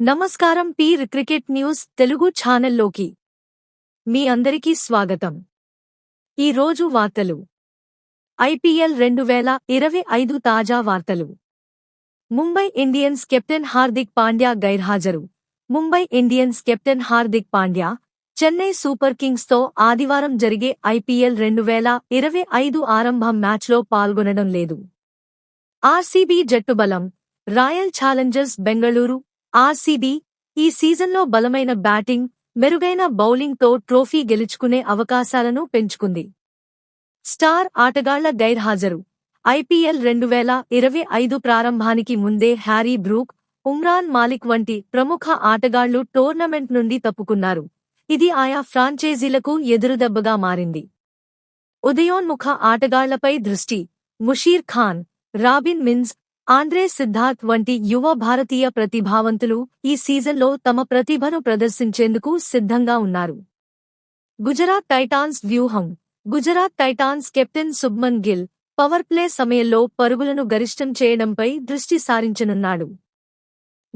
నమస్కారం peer cricket news Telugu ఛానల్లోకి. మీ అందరికీ స్వాగతం. ఈ రోజు వార్తలు. ఐపీఎల్ రెండు వేల ఇరవై ఐదు తాజా వార్తలు. Mumbai Indians captain Hardik Pandya గైర్హాజరు. Mumbai Indians captain Hardik Pandya Chennai super కింగ్స్తో ఆదివారం జరిగే ఐపీఎల్ రెండు వేల ఇరవై ఐదు ఆరంభం మ్యాచ్లో పాల్గొనడం లేదు. ఆర్సీబీ జట్టు బలం రాయల్ ఛాలెంజర్స్ బెంగళూరు ఆర్సీబీ ఈ సీజన్లో బలమైన బ్యాటింగ్ మెరుగైన బౌలింగ్తో ట్రోఫీ గెలుచుకునే అవకాశాలను పెంచుకుంది. స్టార్ ఆటగాళ్ళ గైర్హాజరు. ఐపీఎల్ రెండు వేల ఇరవై ఐదు ప్రారంభానికి ముందే హ్యారీ బ్రూక్ ఉమ్రాన్ మాలిక్ వంటి ప్రముఖ ఆటగాళ్ళు టోర్నమెంట్ నుండి తప్పుకున్నారు. ఇది ఆయా ఫ్రాంచైజీలకు ఎదురుదెబ్బగా మారింది. ఉదయోన్ముఖ ఆటగాళ్ళపై దృష్టి. ముషీర్ ఖాన్ రాబిన్ మిన్స్ ఆంధ్రే సిద్ధార్థ్ వంటి యువ భారతీయ ప్రతిభావంతులు ఈ సీజన్లో తమ ప్రతిభను ప్రదర్శించేందుకు సిద్ధంగా ఉన్నారు. గుజరాత్ టైటాన్స్ వ్యూహం. Gujarat Titans captain Shubman Gill power play సమయంలో పరుగులను గరిష్టం చేయడంపై దృష్టి సారించనున్నాడు.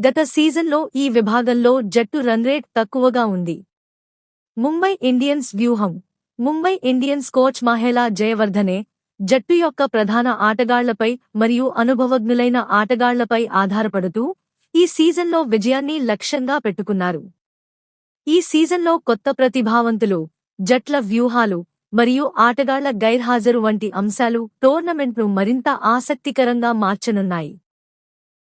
గత సీజన్లో ఈ విభాగంలో జట్టు రన్రేట్ తక్కువగా ఉంది. ముంబై ఇండియన్స్ వ్యూహం. ముంబై ఇండియన్స్ కోచ్ మహేలా జయవర్ధనే జట్టు యొక్క ప్రధాన ఆటగాళ్ళపై మరియు అనుభవజ్ఞులైన ఆటగాళ్ళపై ఆధారపడుతూ ఈ సీజన్లో విజయాన్ని లక్ష్యంగా పెట్టుకున్నారు. ఈ సీజన్లో కొత్త ప్రతిభావంతులు జట్ల వ్యూహాలు మరియు ఆటగాళ్ళ గైర్హాజరు వంటి అంశాలు టోర్నమెంట్ను మరింత ఆసక్తికరంగా మార్చనున్నాయి.